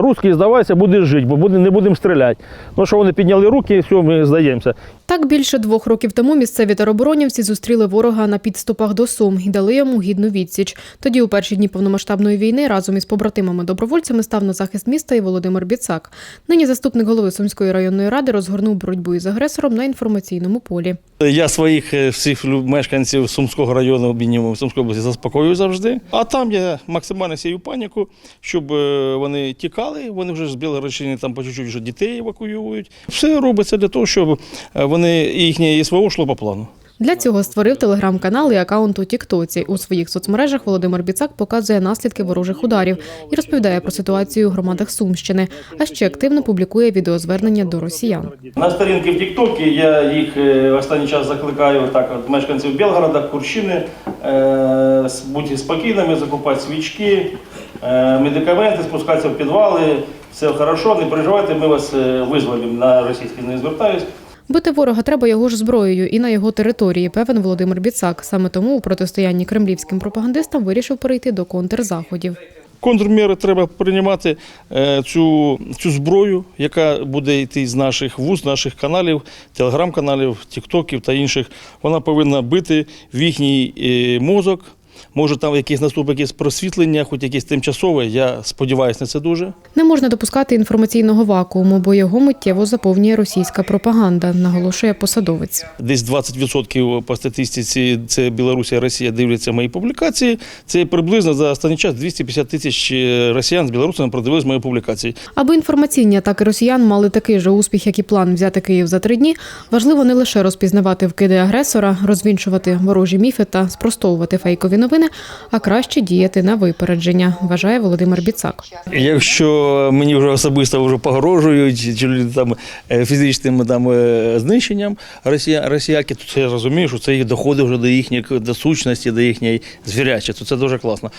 русський, здавайся, будеш жити, бо не будемо стріляти. Ну що вони підняли руки, все, ми здаємося. Так більше двох років тому місцеві тероборонівці зустріли ворога на підступах до Сум і дали йому гідну відсіч. Тоді, у перші дні повномасштабної війни, разом із побратимами добровольцями став на захист міста і Володимир Біцак. Нині заступник голови Сумської районної ради розгорнув боротьбу із агресором на інформаційному полі. Я своїх е, всіх мешканців Сумського району, мінімум Сумської області, заспокоюю завжди. А там я максимально сію паніку, щоб е, вони тікали. Вони вже з Білгородщини там по чуть-чуть вже дітей евакуюють. Все робиться для того, щоб е, вони їхнє СВО йшло по плану. Для цього створив телеграм-канал і акаунт у Тіктоці. У своїх соцмережах Володимир Біцак показує наслідки ворожих ударів і розповідає про ситуацію у громадах Сумщини, а ще активно публікує відеозвернення до росіян. На сторінки в Тіктокі я їх е, останній час закликаю так, от, мешканців Білгорода, Курщини, е, бути спокійними, закупати свічки, е, медикаменти, спускатися в підвали. Все хорошо, не переживайте, ми вас визволимо. На російський не звертаюсь. Бити ворога треба його ж зброєю і на його території, певен Володимир Біцак. Саме тому у протистоянні кремлівським пропагандистам вирішив перейти до контрзаходів. Контрміри треба приймати е, цю, цю зброю, яка буде йти з наших вуз, наших каналів, телеграм-каналів, тіктоків та інших. Вона повинна бити в їхній е, мозок. Може, там якесь наступить якесь просвітлення, хоч якесь тимчасове. Я сподіваюся на це дуже. Не можна допускати інформаційного вакууму, бо його миттєво заповнює російська пропаганда, наголошує посадовець. Десь 20% по статистиці це Білорусія, Росія дивляться мої публікації. Це приблизно за останній час 250 тисяч е, росіян з білорусами продивились мої публікації. Аби інформаційні атаки росіян мали такий же успіх, як і план взяти Київ за три дні, важливо не лише розпізнавати вкиди агресора, розвінчувати ворожі міфи та спростовувати фейкові новини, а краще діяти на випередження, вважає Володимир Біцак. Якщо мені вже особисто вже погрожують чи там е, фізичним там е, знищенням росія, росіяки, то це я розумію, що це їх доходить вже до їхньої до сущності, до їхньої звірячі. То це дуже класно.